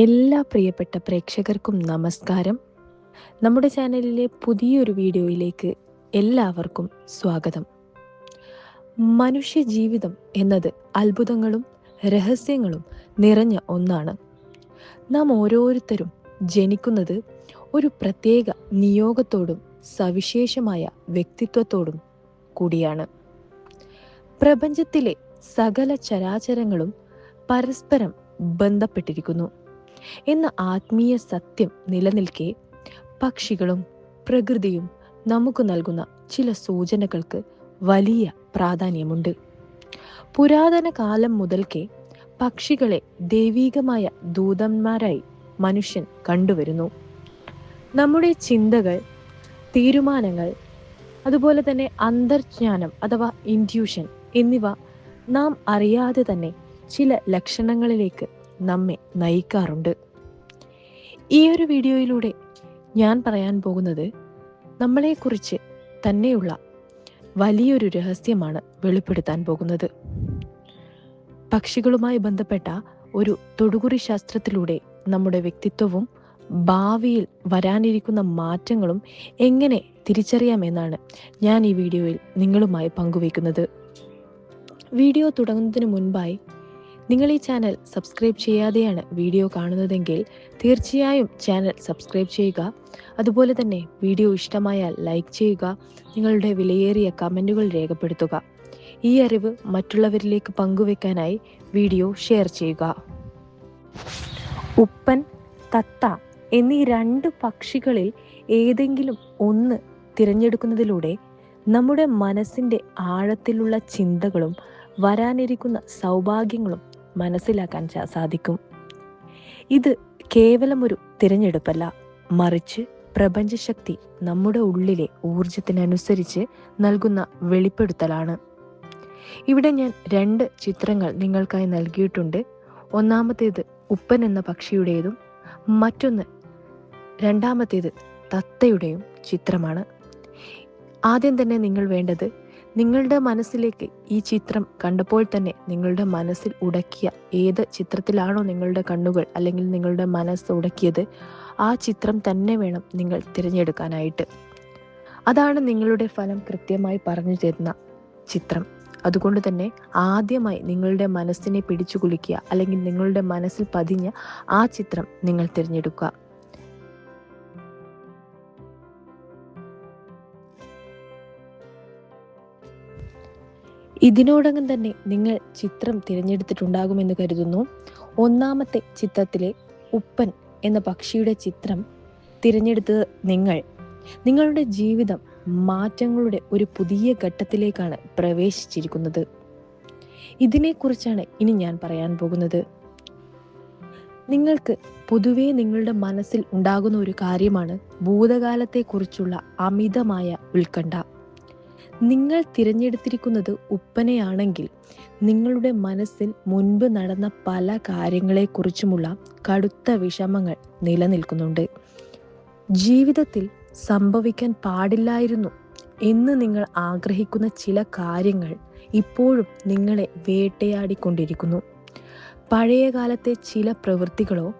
എല്ലാ പ്രിയപ്പെട്ട പ്രേക്ഷകർക്കും നമസ്കാരം. നമ്മുടെ ചാനലിലെ പുതിയൊരു വീഡിയോയിലേക്ക് എല്ലാവർക്കും സ്വാഗതം. മനുഷ്യ ജീവിതം എന്നത് അത്ഭുതങ്ങളും രഹസ്യങ്ങളും നിറഞ്ഞ ഒന്നാണ്. നാം ഓരോരുത്തരും ജനിക്കുന്നത് ഒരു പ്രത്യേക നിയോഗത്തോടും സവിശേഷമായ വ്യക്തിത്വത്തോടും കൂടിയാണ്. പ്രപഞ്ചത്തിലെ സകല ചരാചരങ്ങളും പരസ്പരം ബന്ധപ്പെട്ടിരിക്കുന്നു. എന്ന ആത്മീയ സത്യം നിലനിൽക്കെ പക്ഷികളും പ്രകൃതിയും നമുക്ക് നൽകുന്ന ചില സൂചനകൾക്ക് വലിയ പ്രാധാന്യമുണ്ട്. പുരാതന കാലം മുതൽക്കേ പക്ഷികളെ ദൈവീകമായ ദൂതന്മാരായി മനുഷ്യൻ കണ്ടുവരുന്നു. നമ്മുടെ ചിന്തകൾ തീരുമാനങ്ങൾ അതുപോലെ തന്നെ അന്തർജ്ഞാനം അഥവാ ഇൻഡ്യൂഷൻ എന്നിവ നാം അറിയാതെ തന്നെ ചില ലക്ഷണങ്ങളിലേക്ക് നമ്മെ നയിക്കാറുണ്ട്. ഈ ഒരു വീഡിയോയിലൂടെ ഞാൻ പറയാൻ പോകുന്നത് നമ്മളെക്കുറിച്ച് തന്നെയുള്ള വലിയൊരു രഹസ്യമാണ് വെളിപ്പെടുത്താൻ പോകുന്നത്. പക്ഷികളുമായി ബന്ധപ്പെട്ട ഒരു തൊടുകുറി ശാസ്ത്രത്തിലൂടെ നമ്മുടെ വ്യക്തിത്വവും ഭാവിയിൽ വരാനിരിക്കുന്ന മാറ്റങ്ങളും എങ്ങനെ തിരിച്ചറിയാമെന്നാണ് ഞാൻ ഈ വീഡിയോയിൽ നിങ്ങളുമായി പങ്കുവയ്ക്കുന്നത്. വീഡിയോ തുടങ്ങുന്നതിന് മുൻപായി നിങ്ങൾ ഈ ചാനൽ സബ്സ്ക്രൈബ് ചെയ്യാതെയാണ് വീഡിയോ കാണുന്നതെങ്കിൽ തീർച്ചയായും ചാനൽ സബ്സ്ക്രൈബ് ചെയ്യുക. അതുപോലെ തന്നെ വീഡിയോ ഇഷ്ടമായാൽ ലൈക്ക് ചെയ്യുക നിങ്ങളുടെ വിലയേറിയ കമന്റുകൾ രേഖപ്പെടുത്തുക. ഈ അറിവ് മറ്റുള്ളവരിലേക്ക് പങ്കുവെക്കാനായി വീഡിയോ ഷെയർ ചെയ്യുക. ഉപ്പൻ തത്ത എന്നീ രണ്ട് പക്ഷികളിൽ ഏതെങ്കിലും ഒന്ന് തിരഞ്ഞെടുക്കുന്നതിലൂടെ നമ്മുടെ മനസ്സിന്റെ ആഴത്തിലുള്ള ചിന്തകളും വരാനിരിക്കുന്ന സൗഭാഗ്യങ്ങളും മനസ്സിലാക്കാൻ സാധിക്കും. ഇത് കേവലം ഒരു തിരഞ്ഞെടുപ്പല്ല. മറിച്ച് പ്രപഞ്ചശക്തി നമ്മുടെ ഉള്ളിലെ ഊർജത്തിനനുസരിച്ച് നൽകുന്ന വെളിപ്പെടുത്തലാണ്. ഇവിടെ ഞാൻ രണ്ട് ചിത്രങ്ങൾ നിങ്ങൾക്കായി നൽകിയിട്ടുണ്ട്. ഒന്നാമത്തേത് ഉപ്പൻ എന്ന പക്ഷിയുടേതും മറ്റൊന്ന് രണ്ടാമത്തേത് തത്തയുടെയും ചിത്രമാണ്. ആദ്യം തന്നെ നിങ്ങൾ വേണ്ടത് നിങ്ങളുടെ മനസ്സിലേക്ക് ഈ ചിത്രം കണ്ടപ്പോൾ തന്നെ നിങ്ങളുടെ മനസ്സിൽ ഉടക്കിയ ഏത് ചിത്രത്തിലാണോ നിങ്ങളുടെ കണ്ണുകൾ അല്ലെങ്കിൽ നിങ്ങളുടെ മനസ്സ് ഉടക്കിയത് ആ ചിത്രം തന്നെ വേണം നിങ്ങൾ തിരഞ്ഞെടുക്കാനായിട്ട്. അതാണ് നിങ്ങളുടെ ഫലം കൃത്യമായി പറഞ്ഞു തരുന്ന ചിത്രം. അതുകൊണ്ട് തന്നെ ആദ്യമായി നിങ്ങളുടെ മനസ്സിനെ പിടിച്ചു കുളിക്കുക അല്ലെങ്കിൽ നിങ്ങളുടെ മനസ്സിൽ പതിഞ്ഞ ആ ചിത്രം നിങ്ങൾ തിരഞ്ഞെടുക്കുക. ഇതിനോടകം തന്നെ നിങ്ങൾ ചിത്രം തിരഞ്ഞെടുത്തിട്ടുണ്ടാകുമെന്ന് കരുതുന്നു. ഒന്നാമത്തെ ചിത്രത്തിലെ ഉപ്പൻ എന്ന പക്ഷിയുടെ ചിത്രം തിരഞ്ഞെടുത്തത് നിങ്ങൾ. നിങ്ങളുടെ ജീവിതം മാറ്റങ്ങളുടെ ഒരു പുതിയ ഘട്ടത്തിലേക്കാണ് പ്രവേശിച്ചിരിക്കുന്നത്. ഇതിനെക്കുറിച്ചാണ് ഇനി ഞാൻ പറയാൻ പോകുന്നത്. നിങ്ങൾക്ക് പൊതുവെ നിങ്ങളുടെ മനസ്സിൽ ഉണ്ടാകുന്ന ഒരു കാര്യമാണ് ഭൂതകാലത്തെക്കുറിച്ചുള്ള അമിതമായ ഉത്കണ്ഠ. നിങ്ങൾ തിരഞ്ഞെടുത്തിരിക്കുന്നത് ഉപ്പനെയാണെങ്കിൽ നിങ്ങളുടെ മനസ്സിൽ മുൻപ് നടന്ന പല കാര്യങ്ങളെക്കുറിച്ചുമുള്ള കടുത്ത വിഷമങ്ങൾ നിലനിൽക്കുന്നുണ്ട്. ജീവിതത്തിൽ സംഭവിക്കാൻ പാടില്ലായിരുന്നു എന്ന് നിങ്ങൾ ആഗ്രഹിക്കുന്ന ചില കാര്യങ്ങൾ ഇപ്പോഴും നിങ്ങളെ വേട്ടയാടിക്കൊണ്ടിരിക്കുന്നു. പഴയ കാലത്തെ ചില പ്രവൃത്തികളോ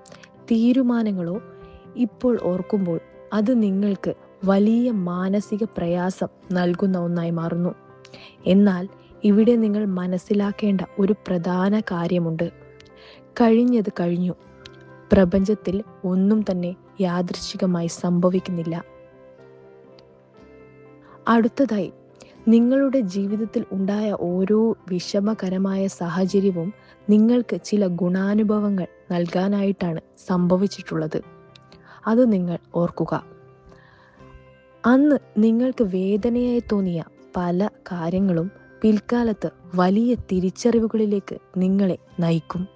തീരുമാനങ്ങളോ ഇപ്പോൾ ഓർക്കുമ്പോൾ അത് നിങ്ങൾക്ക് വലിയ മാനസിക പ്രയാസം നൽകുന്ന ഒന്നായി മാറുന്നു. എന്നാൽ ഇവിടെ നിങ്ങൾ മനസ്സിലാക്കേണ്ട ഒരു പ്രധാന കാര്യമുണ്ട്. കഴിഞ്ഞത് കഴിഞ്ഞു. പ്രപഞ്ചത്തിൽ ഒന്നും തന്നെ യാദൃശ്ചികമായി സംഭവിക്കുന്നില്ല. അടുത്തതായി നിങ്ങളുടെ ജീവിതത്തിൽ ഉണ്ടായ ഓരോ വിഷമകരമായ സാഹചര്യവും നിങ്ങൾക്ക് ചില ഗുണാനുഭവങ്ങൾ നൽകാനായിട്ടാണ് സംഭവിച്ചിട്ടുള്ളത്. അത് നിങ്ങൾ ഓർക്കുക. അന്ന് നിങ്ങൾക്ക് വേദനയായി തോന്നിയ പല കാര്യങ്ങളും പിൽക്കാലത്ത് വലിയ തിരിച്ചറിവുകളിലേക്ക് നിങ്ങളെ നയിക്കും.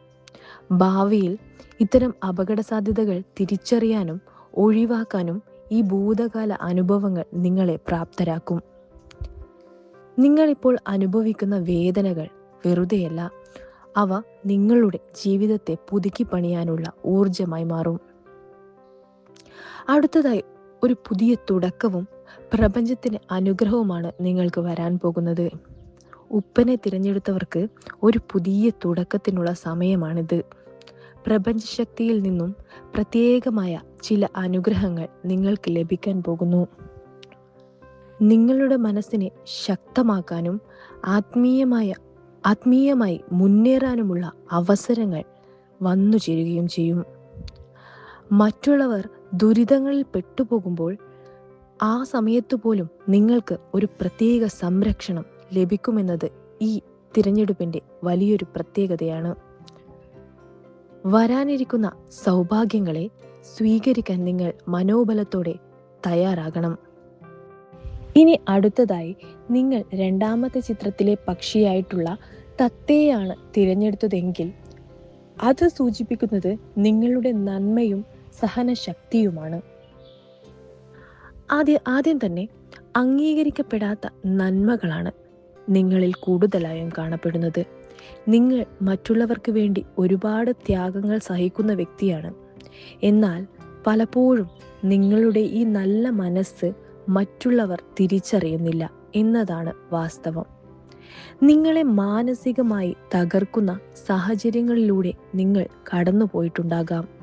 ഭാവിയിൽ ഇത്തരം അപകട സാധ്യതകൾ തിരിച്ചറിയാനും ഒഴിവാക്കാനും ഈ ഭൂതകാല അനുഭവങ്ങൾ നിങ്ങളെ പ്രാപ്തരാക്കും. നിങ്ങളിപ്പോൾ അനുഭവിക്കുന്ന വേദനകൾ വെറുതെയല്ല അവ നിങ്ങളുടെ ജീവിതത്തെ പുതുക്കി പണിയാനുള്ള ഊർജമായി മാറും. അടുത്തതായി ഒരു പുതിയ തുടക്കവും പ്രപഞ്ചത്തിന് അനുഗ്രഹവുമാണ് നിങ്ങൾക്ക് വരാൻ പോകുന്നത്. ഉപ്പനെ തിരഞ്ഞെടുത്തവർക്ക് ഒരു പുതിയ തുടക്കത്തിനുള്ള സമയമാണിത്. പ്രപഞ്ചശക്തിയിൽ നിന്നും പ്രത്യേകമായ ചില അനുഗ്രഹങ്ങൾ നിങ്ങൾക്ക് ലഭിക്കാൻ പോകുന്നു. നിങ്ങളുടെ മനസ്സിനെ ശക്തമാക്കാനും ആത്മീയമായ ആത്മീയമായി മുന്നേറാനുമുള്ള അവസരങ്ങൾ വന്നു ചേരുകയും ചെയ്യും. മറ്റുള്ളവർ ദുരിതങ്ങളിൽ പെട്ടുപോകുമ്പോൾ ആ സമയത്ത് പോലും നിങ്ങൾക്ക് ഒരു പ്രത്യേക സംരക്ഷണം ലഭിക്കുമെന്നത് ഈ തിരഞ്ഞെടുപ്പിന്റെ വലിയൊരു പ്രത്യേകതയാണ്. വരാനിരിക്കുന്ന സൗഭാഗ്യങ്ങളെ സ്വീകരിക്കാൻ നിങ്ങൾ മനോബലത്തോടെ തയ്യാറാകണം. ഇനി അടുത്തതായി നിങ്ങൾ രണ്ടാമത്തെ ചിത്രത്തിലെ പക്ഷിയായിട്ടുള്ള തത്തയെയാണ് തിരഞ്ഞെടുത്തതെങ്കിൽ അത് സൂചിപ്പിക്കുന്നത് നിങ്ങളുടെ നന്മയും സഹനശക്തിയുമാണ്. ആദ്യ ആദ്യം തന്നെ അംഗീകരിക്കപ്പെടാത്ത നന്മകളാണ് നിങ്ങളിൽ കൂടുതലായും കാണപ്പെടുന്നത്. നിങ്ങൾ മറ്റുള്ളവർക്ക് വേണ്ടി ഒരുപാട് ത്യാഗങ്ങൾ സഹിക്കുന്ന വ്യക്തിയാണ്. എന്നാൽ പലപ്പോഴും നിങ്ങളുടെ ഈ നല്ല മനസ്സ് മറ്റുള്ളവർ തിരിച്ചറിയുന്നില്ല എന്നതാണ് വാസ്തവം. നിങ്ങളെ മാനസികമായി തകർക്കുന്ന സാഹചര്യങ്ങളിലൂടെ നിങ്ങൾ കടന്നുപോയിട്ടുണ്ടാകാം.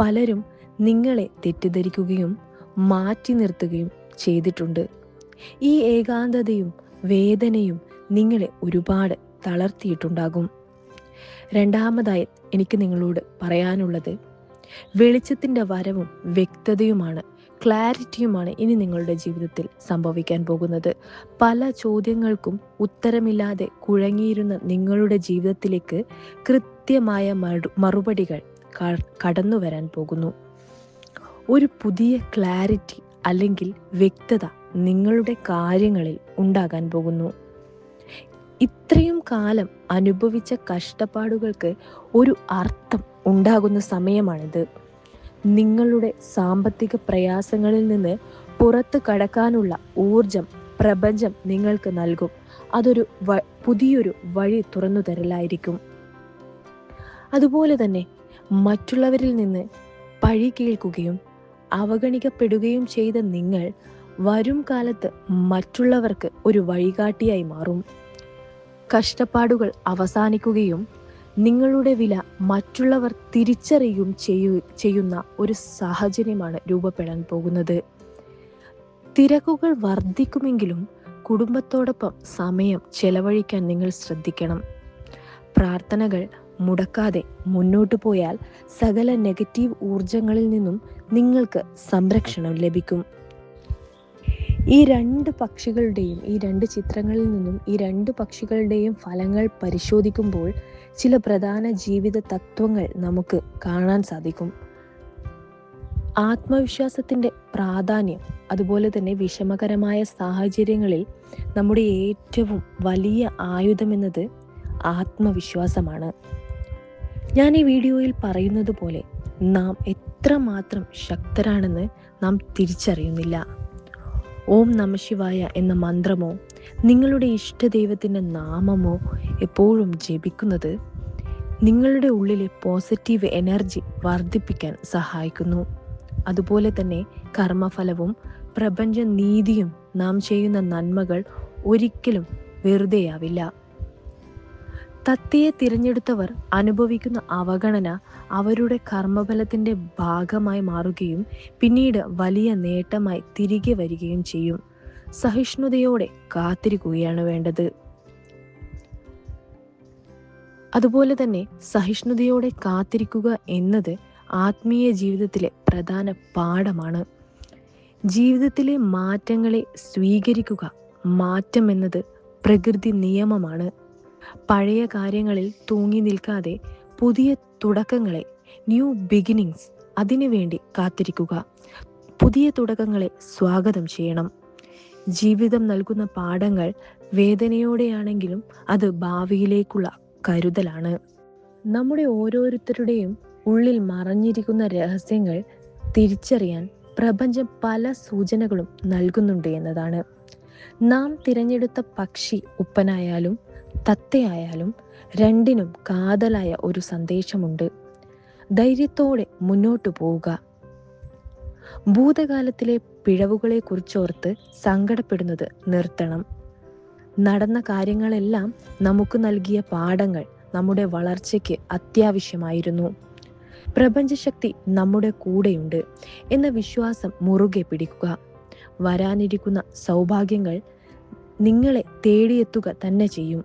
പലരും നിങ്ങളെ തെറ്റിദ്ധരിക്കുകയും മാറ്റി നിർത്തുകയും ചെയ്തിട്ടുണ്ട്. ഈ ഏകാന്തതയും വേദനയും നിങ്ങളെ ഒരുപാട് തളർത്തിയിട്ടുണ്ടാകും. രണ്ടാമതായി എനിക്ക് നിങ്ങളോട് പറയാനുള്ളത് വെളിച്ചത്തിന്റെ വരവും വ്യക്തതയുമാണ് ക്ലാരിറ്റിയുമാണ് ഇനി നിങ്ങളുടെ ജീവിതത്തിൽ സംഭവിക്കാൻ പോകുന്നത്. പല ചോദ്യങ്ങൾക്കും ഉത്തരമില്ലാതെ കുഴങ്ങിയിരുന്ന നിങ്ങളുടെ ജീവിതത്തിലേക്ക് കൃത്യമായ മറുപടികൾ കടന്നു വരാൻ പോകുന്നു. ഒരു പുതിയ ക്ലാരിറ്റി അല്ലെങ്കിൽ വ്യക്തത നിങ്ങളുടെ കാര്യങ്ങളിൽ ഉണ്ടാകാൻ പോകുന്നു. ഇത്രയും കാലം അനുഭവിച്ച കഷ്ടപ്പാടുകൾക്ക് ഒരു അർത്ഥം ഉണ്ടാകുന്ന സമയമാണിത്. നിങ്ങളുടെ സാമ്പത്തിക പ്രയാസങ്ങളിൽ നിന്ന് പുറത്ത് കടക്കാനുള്ള ഊർജം പ്രപഞ്ചം നിങ്ങൾക്ക് നൽകും. അതൊരു പുതിയൊരു വഴി തുറന്നു തരലായിരിക്കും അതുപോലെ തന്നെ മറ്റുള്ളവരിൽ നിന്ന് പഴി കേൾക്കുകയും അവഗണിക്കപ്പെടുകയും ചെയ്ത നിങ്ങൾ വരും കാലത്ത് മറ്റുള്ളവർക്ക് ഒരു വഴികാട്ടിയായി മാറും. കഷ്ടപ്പാടുകൾ അവസാനിക്കുകയും നിങ്ങളുടെ വില മറ്റുള്ളവർ തിരിച്ചറിയുകയും ചെയ്യു ചെയ്യുന്ന ഒരു സാഹചര്യമാണ് രൂപപ്പെടാൻ പോകുന്നത്. തിരക്കുകൾ വർദ്ധിക്കുമെങ്കിലും കുടുംബത്തോടൊപ്പം സമയം ചെലവഴിക്കാൻ നിങ്ങൾ ശ്രദ്ധിക്കണം. പ്രാർത്ഥനകൾ മുടക്കാതെ മുന്നോട്ടു പോയാൽ സകല നെഗറ്റീവ് ഊർജങ്ങളിൽ നിന്നും നിങ്ങൾക്ക് സംരക്ഷണം ലഭിക്കും. ഈ രണ്ട് പക്ഷികളുടെയും ഈ രണ്ട് ചിത്രങ്ങളിൽ നിന്നും ഈ രണ്ട് പക്ഷികളുടെയും ഫലങ്ങൾ പരിശോധിക്കുമ്പോൾ ചില പ്രധാന ജീവിത തത്വങ്ങൾ നമുക്ക് കാണാൻ സാധിക്കും. ആത്മവിശ്വാസത്തിന്റെ പ്രാധാന്യം അതുപോലെ തന്നെ വിഷമകരമായ സാഹചര്യങ്ങളിൽ നമ്മുടെ ഏറ്റവും വലിയ ആയുധമെന്നത് ആത്മവിശ്വാസമാണ്. ഞാൻ ഈ വീഡിയോയിൽ പറയുന്നത് പോലെ നാം എത്രമാത്രം ശക്തരാണെന്ന് നാം തിരിച്ചറിയുന്നില്ല. ഓം നമശിവായ എന്ന മന്ത്രമോ നിങ്ങളുടെ ഇഷ്ടദൈവത്തിന്റെ നാമമോ എപ്പോഴും ജപിക്കുന്നത് നിങ്ങളുടെ ഉള്ളിലെ പോസിറ്റീവ് എനർജി വർദ്ധിപ്പിക്കാൻ സഹായിക്കുന്നു. അതുപോലെ തന്നെ കർമ്മഫലവും പ്രപഞ്ച നീതിയും നാം ചെയ്യുന്ന നന്മകൾ ഒരിക്കലും വെറുതെയാവില്ല. തത്തയെ തിരഞ്ഞെടുത്തവർ അനുഭവിക്കുന്ന അവഗണന അവരുടെ കർമ്മഫലത്തിന്റെ ഭാഗമായി മാറുകയും പിന്നീട് വലിയ നേട്ടമായി തിരികെ വരികയും ചെയ്യും. സഹിഷ്ണുതയോടെ കാത്തിരിക്കുകയാണ് വേണ്ടത്. അതുപോലെ തന്നെ സഹിഷ്ണുതയോടെ കാത്തിരിക്കുക എന്നത് ആത്മീയ ജീവിതത്തിലെ പ്രധാന പാഠമാണ്. ജീവിതത്തിലെ മാറ്റങ്ങളെ സ്വീകരിക്കുക മാറ്റം എന്നത് പ്രകൃതി നിയമമാണ്. പഴയ കാര്യങ്ങളിൽ തൂങ്ങി നിൽക്കാതെ പുതിയ തുടക്കങ്ങളെ ന്യൂ ബിഗിനിങ്സ് അതിനുവേണ്ടി കാത്തിരിക്കുക. പുതിയ തുടക്കങ്ങളെ സ്വാഗതം ചെയ്യണം. ജീവിതം നൽകുന്ന പാഠങ്ങൾ വേദനയോടെയാണെങ്കിലും അത് ഭാവിയിലേക്കുള്ള കരുതലാണ്. നമ്മുടെ ഓരോരുത്തരുടെയും ഉള്ളിൽ മറഞ്ഞിരിക്കുന്ന രഹസ്യങ്ങൾ തിരിച്ചറിയാൻ പ്രപഞ്ചം പല സൂചനകളും നൽകുന്നുണ്ട് എന്നതാണ്. നാം തിരഞ്ഞെടുത്ത പക്ഷി ഉപ്പനായാലും തത്തയായാലും രണ്ടിനും കാതലായ ഒരു സന്ദേശമുണ്ട്. ധൈര്യത്തോടെ മുന്നോട്ടു പോവുക. ഭൂതകാലത്തിലെ പിഴവുകളെ കുറിച്ചോർത്ത് സങ്കടപ്പെടുന്നത് നിർത്തണം. നടന്ന കാര്യങ്ങളെല്ലാം നമുക്ക് നൽകിയ പാഠങ്ങൾ നമ്മുടെ വളർച്ചയ്ക്ക് അത്യാവശ്യമായിരുന്നു. പ്രപഞ്ചശക്തി നമ്മുടെ കൂടെയുണ്ട് എന്ന വിശ്വാസം മുറുകെ പിടിക്കുക. വരാനിരിക്കുന്ന സൗഭാഗ്യങ്ങൾ നിങ്ങളെ തേടിയെത്തുക തന്നെ ചെയ്യും.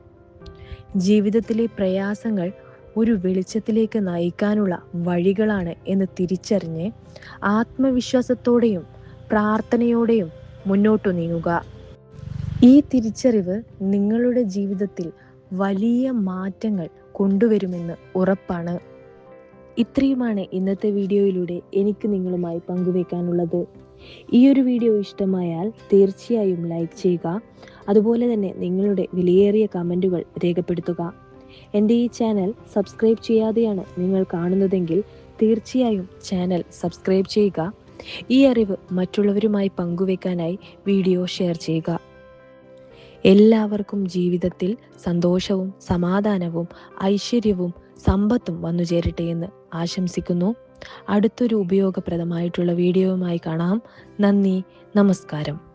ജീവിതത്തിലെ പ്രയാസങ്ങൾ ഒരു വെളിച്ചത്തിലേക്ക് നയിക്കാനുള്ള വഴികളാണ് എന്ന് തിരിച്ചറിഞ്ഞ് ആത്മവിശ്വാസത്തോടെയും പ്രാർത്ഥനയോടെയും മുന്നോട്ടു നീങ്ങുക. ഈ തിരിച്ചറിവ് നിങ്ങളുടെ ജീവിതത്തിൽ വലിയ മാറ്റങ്ങൾ കൊണ്ടുവരുമെന്ന് ഉറപ്പാണ്. ഇത്രയുമാണ് ഇന്നത്തെ വീഡിയോയിലൂടെ എനിക്ക് നിങ്ങളുമായി പങ്കുവെക്കാനുള്ളത്. ഈ ഒരു വീഡിയോ ഇഷ്ടമായാൽ തീർച്ചയായും ലൈക്ക് ചെയ്യുക. അതുപോലെ തന്നെ നിങ്ങളുടെ വിലയേറിയ കമന്റുകൾ രേഖപ്പെടുത്തുക. എന്റെ ഈ ചാനൽ സബ്സ്ക്രൈബ് ചെയ്യാതെയാണ് നിങ്ങൾ കാണുന്നതെങ്കിൽ തീർച്ചയായും ചാനൽ സബ്സ്ക്രൈബ് ചെയ്യുക. ഈ അറിവ് മറ്റുള്ളവരുമായി പങ്കുവെക്കാനായി വീഡിയോ ഷെയർ ചെയ്യുക. എല്ലാവർക്കും ജീവിതത്തിൽ സന്തോഷവും സമാധാനവും ഐശ്വര്യവും സമ്പത്തും വന്നു ചേരട്ടെ എന്ന് ആശംസിക്കുന്നു. അടുത്തൊരു ഉപയോഗപ്രദമായിട്ടുള്ള വീഡിയോയുമായി കാണാം. നന്ദി നമസ്കാരം.